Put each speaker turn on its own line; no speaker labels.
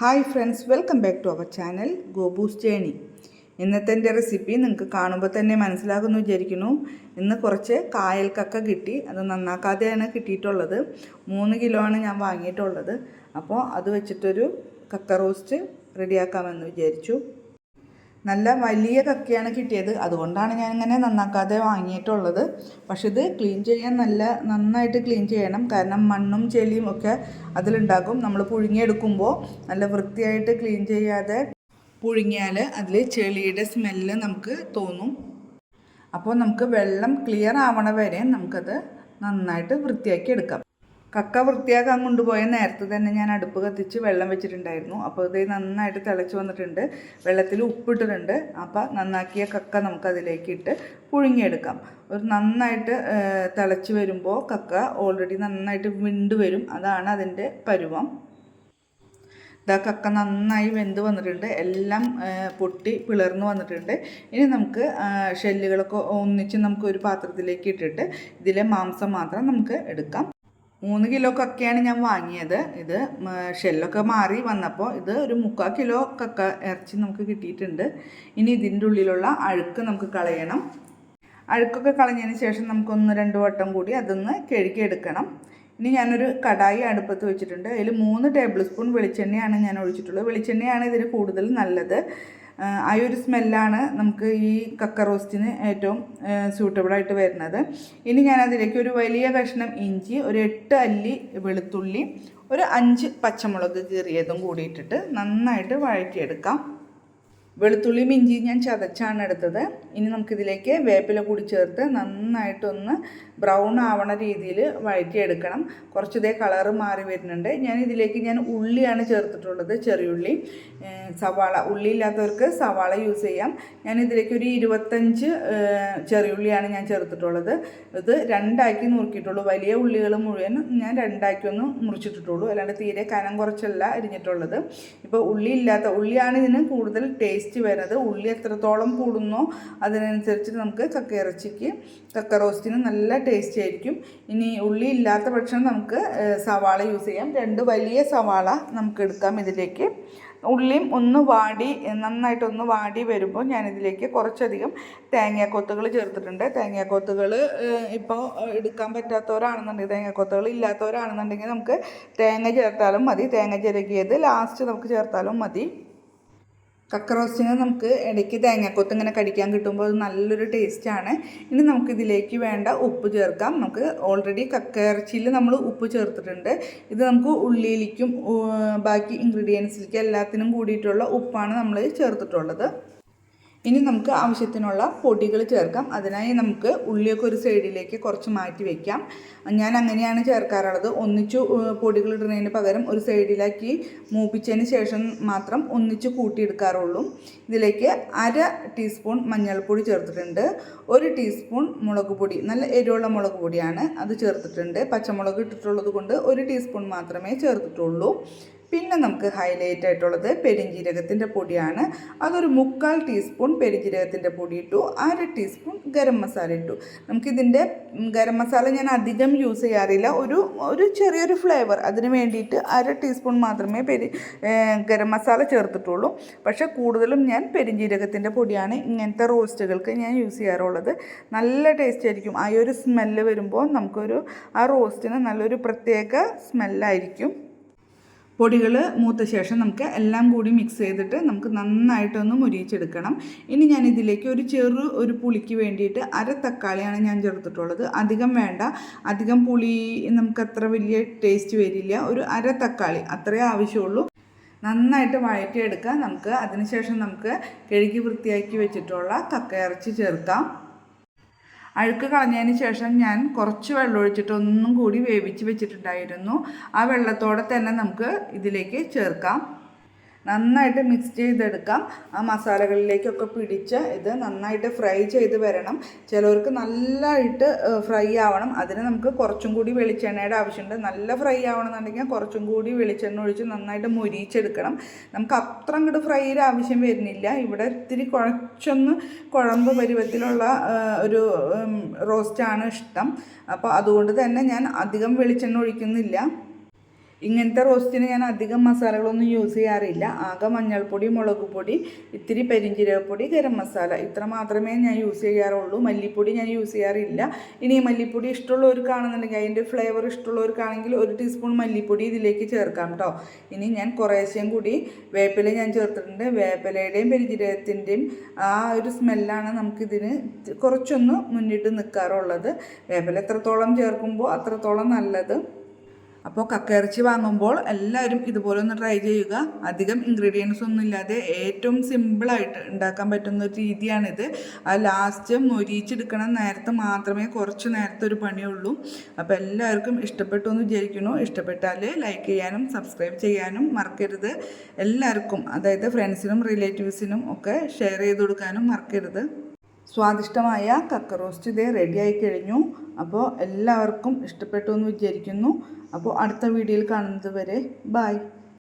Hi friends welcome back to our channel Gobu's journey. ഇന്നത്തെ എന്റെ recipe നിങ്ങൾക്ക് കാണുമ്പോൾ തന്നെ മനസ്സിലാകുമെന്ന് വിചാരിക്കുന്നു. ഇന്ന് കുറച്ച് കായൽ കക്ക കിട്ടി അത് നന്നാക്കാതെയാണ് കിട്ടിയിട്ടുള്ളത്. മൂന്ന് കിലോ ആണ് ഞാൻ വാങ്ങിയിട്ടുള്ളത്. അപ്പോൾ അത് വെച്ചിട്ടൊരു കക്ക റോസ്റ്റ് റെഡിയാക്കാമെന്ന് വിചാരിച്ചു. നല്ല വലിയ കക്കയാണ് കിട്ടിയത്. അതുകൊണ്ടാണ് ഞാൻ ഇങ്ങനെ നന്നാക്കാതെ വാങ്ങിയിട്ടുള്ളത്. പക്ഷെ ഇത് ക്ലീൻ ചെയ്യാൻ നല്ല നന്നായിട്ട് ക്ലീൻ ചെയ്യണം. കാരണം മണ്ണും ചെളിയും ഒക്കെ അതിലുണ്ടാകും. നമ്മൾ പുഴുങ്ങിയെടുക്കുമ്പോൾ നല്ല വൃത്തിയായിട്ട് ക്ലീൻ ചെയ്യാതെ പുഴുങ്ങിയാൽ അതിൽ ചെളിയുടെ സ്മെല്ല് നമുക്ക് തോന്നും. അപ്പോൾ നമുക്ക് വെള്ളം ക്ലിയർ ആവണ വരെ നമുക്കത് നന്നായിട്ട് വൃത്തിയാക്കി എടുക്കാം. കക്ക വൃത്തിയാക്കാൻ കൊണ്ടുപോയ നേരത്തെ തന്നെ ഞാൻ അടുപ്പ് കത്തിച്ച് വെള്ളം വെച്ചിട്ടുണ്ടായിരുന്നു. അപ്പോൾ ഇത് നന്നായിട്ട് തിളച്ച് വന്നിട്ടുണ്ട്. വെള്ളത്തിൽ ഉപ്പിട്ടിട്ടുണ്ട്. അപ്പോൾ നന്നാക്കിയ കക്ക നമുക്കതിലേക്ക് ഇട്ട് പുഴുങ്ങിയെടുക്കാം. ഒരു നന്നായിട്ട് തിളച്ച് വരുമ്പോൾ കക്ക ഓൾറെഡി നന്നായിട്ട് വിണ്ട് വരും. അതാണ് അതിന്റെ പരുവം. ഇതാ കക്ക നന്നായി വെന്ത് വന്നിട്ടുണ്ട്. എല്ലാം പൊട്ടി പിളർന്ന് വന്നിട്ടുണ്ട്. ഇനി നമുക്ക് ഷെല്ലുകളൊക്കെ ഒന്നിച്ച് നമുക്ക് ഒരു പാത്രത്തിലേക്ക് ഇട്ടിട്ട് ഇതിലെ മാംസം മാത്രം നമുക്ക് എടുക്കാം. മൂന്ന് കിലോ കക്കയാണ് ഞാൻ വാങ്ങിയത്. ഇത് ഷെല്ലൊക്കെ മാറി വന്നപ്പോൾ ഇത് ഒരു മുക്കാൽ കിലോ കക്ക ഇറച്ചി നമുക്ക് കിട്ടിയിട്ടുണ്ട്. ഇനി ഇതിന്റെ ഉള്ളിലുള്ള അഴുക്ക് നമുക്ക് കളയണം. അഴുക്കൊക്കെ കളഞ്ഞതിന് ശേഷം നമുക്കൊന്ന് രണ്ട് വട്ടം കൂടി അതൊന്ന് കഴുകിയെടുക്കണം. ഇനി ഞാനൊരു കടായി അടുപ്പത്ത് വെച്ചിട്ടുണ്ട്. അതിൽ മൂന്ന് ടേബിൾ സ്പൂൺ വെളിച്ചെണ്ണയാണ് ഞാൻ ഒഴിച്ചിട്ടുള്ളത്. വെളിച്ചെണ്ണയാണ് ഇതിന് കൂടുതൽ നല്ലത്. ആ ഒരു സ്മെല്ലാണ് നമുക്ക് ഈ കക്ക റോസ്റ്റിന് ഏറ്റവും സ്യൂട്ടബിളായിട്ട് വരുന്നത്. ഇനി ഞാൻ അതിലേക്ക് ഒരു വലിയ കഷ്ണം ഇഞ്ചി ഒരു എട്ട് അല്ലി വെളുത്തുള്ളി ഒരു അഞ്ച് പച്ചമുളക് കീറിയതും കൂടിയിട്ടിട്ട് നന്നായിട്ട് വഴറ്റിയെടുക്കാം. വെളുത്തുള്ളിയും ഇഞ്ചിയും ഞാൻ ചതച്ചാണ് എടുത്തത്. ഇനി നമുക്കിതിലേക്ക് വേപ്പില കൂടി ചേർത്ത് നന്നായിട്ടൊന്ന് ബ്രൗൺ ആവണ രീതിയിൽ വഴറ്റിയെടുക്കണം. കുറച്ചിതേ കളറ് മാറി വരുന്നുണ്ട്. ഞാൻ ഇതിലേക്ക് ഞാൻ ഉള്ളിയാണ് ചേർത്തിട്ടുള്ളത് ചെറിയുള്ളി. സവാള. ഉള്ളി ഇല്ലാത്തവർക്ക് സവാള യൂസ് ചെയ്യാം. ഞാൻ ഇതിലേക്ക് ഒരു ഇരുപത്തഞ്ച് ചെറിയുള്ളിയാണ് ഞാൻ ചേർത്തിട്ടുള്ളത്. ഇത് രണ്ടാക്കി നുറുക്കിയിട്ടുള്ളൂ. വലിയ ഉള്ളികൾ മുഴുവൻ ഞാൻ രണ്ടാക്കി ഒന്ന് മുറിച്ചിട്ടിട്ടുള്ളൂ. അല്ലാണ്ട് തീരെ കനം കുറച്ചല്ല അരിഞ്ഞിട്ടുള്ളത്. ഇപ്പോൾ ഉള്ളി ഇല്ലാത്ത ഉള്ളിയാണ് ഇതിന് കൂടുതൽ ടേസ്റ്റ് വരുന്നത് ഉള്ളി എത്രത്തോളം കൂടുന്നോ അതിനനുസരിച്ച് നമുക്ക് കക്ക ഇറച്ചിക്ക് കക്ക റോസ്റ്റിന് നല്ല ടേസ്റ്റ് ആയിരിക്കും. ഇനി ഉള്ളി ഇല്ലാത്ത പക്ഷം നമുക്ക് സവാള യൂസ് ചെയ്യാം. രണ്ട് വലിയ സവാള നമുക്ക് എടുക്കാം ഇതിലേക്ക്. ഉള്ളിയും ഒന്ന് വാടി നന്നായിട്ടൊന്ന് വാടി വരുമ്പോൾ ഞാനിതിലേക്ക് കുറച്ചധികം തേങ്ങാക്കൊത്തുകൾ ചേർത്തിട്ടുണ്ട്. തേങ്ങാക്കൊത്തുകൾ ഇപ്പോൾ എടുക്കാൻ പറ്റാത്തവരാണെന്നുണ്ടെങ്കിൽ തേങ്ങാക്കൊത്തുകൾ ഇല്ലാത്തവരാണെന്നുണ്ടെങ്കിൽ നമുക്ക് തേങ്ങ ചേർത്താലും മതി. തേങ്ങ ചിരകിയത് ലാസ്റ്റ് നമുക്ക് ചേർത്താലും മതി. കക്ക റോസ്റ്റിന് നമുക്ക് ഇടയ്ക്ക് തേങ്ങാക്കൊത്ത് ഇങ്ങനെ കടിക്കാൻ കിട്ടുമ്പോൾ അത് നല്ലൊരു ടേസ്റ്റാണ്. ഇനി നമുക്കിതിലേക്ക് വേണ്ട ഉപ്പ് ചേർക്കാം. നമുക്ക് ഓൾറെഡി കക്ക ഇറച്ചിയിൽ നമ്മൾ ഉപ്പ് ചേർത്തിട്ടുണ്ട്. ഇത് നമുക്ക് ഉള്ളിയിലേക്കും ബാക്കി ഇൻഗ്രീഡിയൻസിലേക്കും എല്ലാത്തിനും കൂടിയിട്ടുള്ള ഉപ്പാണ് നമ്മൾ ചേർത്തിട്ടുള്ളത്. ഇനി നമുക്ക് ആവശ്യത്തിനുള്ള പൊടികൾ ചേർക്കാം. അതിനായി നമുക്ക് ഉള്ളിയൊക്കെ ഒരു സൈഡിലേക്ക് കുറച്ച് മാറ്റി വെക്കാം. ഞാൻ അങ്ങനെയാണ് ചേർക്കാറുള്ളത്. ഒന്നിച്ചു പൊടികൾ ഇടുന്നതിന് പകരം ഒരു സൈഡിലാക്കി മൂപ്പിച്ചതിന് ശേഷം മാത്രം ഒന്നിച്ച് കൂട്ടിയെടുക്കാറുള്ളൂ. ഇതിലേക്ക് അര ടീസ്പൂൺ മഞ്ഞൾപ്പൊടി ചേർത്തിട്ടുണ്ട്. ഒരു ടീസ്പൂൺ മുളക് പൊടി നല്ല എരിവുള്ള മുളക് പൊടിയാണ് അത് ചേർത്തിട്ടുണ്ട്. പച്ചമുളക് ഇട്ടിട്ടുള്ളത് കൊണ്ട് ഒരു ടീസ്പൂൺ മാത്രമേ ചേർത്തിട്ടുള്ളൂ. പിന്നെ നമുക്ക് ഹൈലൈറ്റ് ആയിട്ടുള്ളത് പെരിഞ്ജീരകത്തിന്റെ പൊടിയാണ്. അതൊരു മുക്കാൽ ടീസ്പൂൺ പെരിഞ്ജീരകത്തിന്റെ പൊടി ഇട്ടു. അര ടീസ്പൂൺ ഗരം മസാല ഇട്ടു. നമുക്കിതിന്റെ ഗരം മസാല ഞാൻ അധികം യൂസ് ചെയ്യാറില്ല. ഒരു ഒരു ചെറിയൊരു ഫ്ലേവർ അതിന് വേണ്ടിയിട്ട് അര ടീസ്പൂൺ മാത്രമേ പെരി ഗരം മസാല ചേർത്തിട്ടുള്ളൂ. പക്ഷേ കൂടുതലും ഞാൻ പെരിഞ്ജീരകത്തിന്റെ പൊടിയാണ് ഇങ്ങനത്തെ റോസ്റ്റുകൾക്ക് ഞാൻ യൂസ് ചെയ്യാറുള്ളത്. നല്ല ടേസ്റ്റ് ആയിരിക്കും. ആ ഒരു സ്മെല്ല് വരുമ്പോൾ നമുക്കൊരു ആ റോസ്റ്റിന് നല്ലൊരു പ്രത്യേക സ്മെല്ലായിരിക്കും പൊടികൾ മൂത്ത ശേഷം നമുക്ക് എല്ലാം കൂടി മിക്സ് ചെയ്തിട്ട് നമുക്ക് നന്നായിട്ടൊന്ന് മുരിയിച്ചെടുക്കണം. ഇനി ഞാൻ ഇതിലേക്ക് ഒരു ചെറു ഒരു പുളിക്ക് വേണ്ടിയിട്ട് അര തക്കാളിയാണ് ഞാൻ ചേർത്തിട്ടുള്ളത്. അധികം വേണ്ട. അധികം പുളി നമുക്ക് അത്ര വലിയ ടേസ്റ്റ് വരില്ല. ഒരു അര തക്കാളി അത്രേ ആവശ്യമുള്ളൂ. നന്നായിട്ട് വഴറ്റിയെടുക്കാം. നമുക്ക് അതിനുശേഷം നമുക്ക് കഴുകി വൃത്തിയാക്കി വെച്ചിട്ടുള്ള കക്ക ഇറച്ചി ചേർക്കാം. അഴുക്ക് കളഞ്ഞതിന് ശേഷം ഞാൻ കുറച്ച് വെള്ളം ഒഴിച്ചിട്ട് ഒന്നും കൂടി വേവിച്ച് വെച്ചിട്ടുണ്ടായിരുന്നു. ആ വെള്ളത്തോടെ തന്നെ നമുക്ക് ഇതിലേക്ക് ചേർക്കാം. നന്നായിട്ട് മിക്സ് ചെയ്തെടുക്കാം. ആ മസാലകളിലേക്കൊക്കെ പിടിച്ച് ഇത് നന്നായിട്ട് ഫ്രൈ ചെയ്ത് വരണം. ചിലവർക്ക് നല്ലതായിട്ട് ഫ്രൈ ആവണം. അതിന് നമുക്ക് കുറച്ചും കൂടി വെളിച്ചെണ്ണയുടെ ആവശ്യമുണ്ട്. നല്ല ഫ്രൈ ആവണമെന്നുണ്ടെങ്കിൽ കുറച്ചും കൂടി വെളിച്ചെണ്ണ ഒഴിച്ച് നന്നായിട്ട് മുരിച്ചെടുക്കണം. നമുക്ക് അത്ര അങ്ങോട്ട് ഫ്രൈയുടെ ആവശ്യം വരുന്നില്ല. ഇവിടെ ഇത്തിരി കുഴച്ചൊന്ന് കുഴമ്പ് പരുവത്തിലുള്ള ഒരു റോസ്റ്റാണ് ഇഷ്ടം. അപ്പോൾ അതുകൊണ്ട് തന്നെ ഞാൻ അധികം വെളിച്ചെണ്ണ ഒഴിക്കുന്നില്ല. ഇങ്ങനത്തെ റോസ്റ്റിന് ഞാൻ അധികം മസാലകളൊന്നും യൂസ് ചെയ്യാറില്ല. ആകെ മഞ്ഞൾപ്പൊടി മുളക് പൊടി ഇത്തിരി പെരിഞ്ചീരകപ്പൊടി ഗരം മസാല. ഇത്ര മാത്രമേ ഞാൻ യൂസ് ചെയ്യാറുള്ളൂ. മല്ലിപ്പൊടി ഞാൻ യൂസ് ചെയ്യാറില്ല. ഇനി മല്ലിപ്പൊടി ഇഷ്ടമുള്ളവർക്കാണെന്നുണ്ടെങ്കിൽ അതിന്റെ ഫ്ലേവർ ഇഷ്ടമുള്ളവർക്കാണെങ്കിൽ ഒരു ടീസ്പൂൺ മല്ലിപ്പൊടി ഇതിലേക്ക് ചേർക്കാം കേട്ടോ ഇനി ഞാൻ കുറേശ്ശേം കൂടി വേപ്പില ഞാൻ ചേർത്തിട്ടുണ്ട്. വേപ്പിലയുടെയും പെരിഞ്ചീരകത്തിന്റെയും ആ ഒരു സ്മെല്ലാണ് നമുക്കിതിന് കുറച്ചൊന്ന് മുന്നിട്ട് നിൽക്കാറുള്ളത് വേപ്പില എത്രത്തോളം ചേർക്കുമ്പോൾ അത്രത്തോളം നല്ലത്. അപ്പോൾ കക്കയിറച്ചി വാങ്ങുമ്പോൾ എല്ലാവരും ഇതുപോലെ ഒന്ന് ട്രൈ ചെയ്യുക. അധികം ഇൻഗ്രീഡിയൻസ് ഒന്നും ഇല്ലാതെ ഏറ്റവും സിമ്പിളായിട്ട് ഉണ്ടാക്കാൻ പറ്റുന്ന ഒരു രീതിയാണിത്. ആ ലാസ്റ്റ് മൊരിച്ചെടുക്കണ നേരത്തെ മാത്രമേ കുറച്ച് നേരത്തെ ഒരു പണിയുള്ളൂ. അപ്പോൾ എല്ലാവർക്കും ഇഷ്ടപ്പെട്ടു എന്ന് വിചാരിക്കുന്നു. ഇഷ്ടപ്പെട്ടാൽ ലൈക്ക് ചെയ്യാനും സബ്സ്ക്രൈബ് ചെയ്യാനും മറക്കരുത്. എല്ലാവർക്കും അതായത് ഫ്രണ്ട്സിനും റിലേറ്റീവ്സിനും ഒക്കെ ഷെയർ ചെയ്ത് കൊടുക്കാനും മറക്കരുത്. സ്വാദിഷ്ടമായ കക്ക റോസ്റ്റ് ഇതേ റെഡിയായി കഴിഞ്ഞു. അപ്പോൾ എല്ലാവർക്കും ഇഷ്ടപ്പെട്ടു എന്ന് വിചാരിക്കുന്നു. അപ്പോൾ അടുത്ത വീഡിയോയിൽ കാണുന്നത് വരെ ബായ്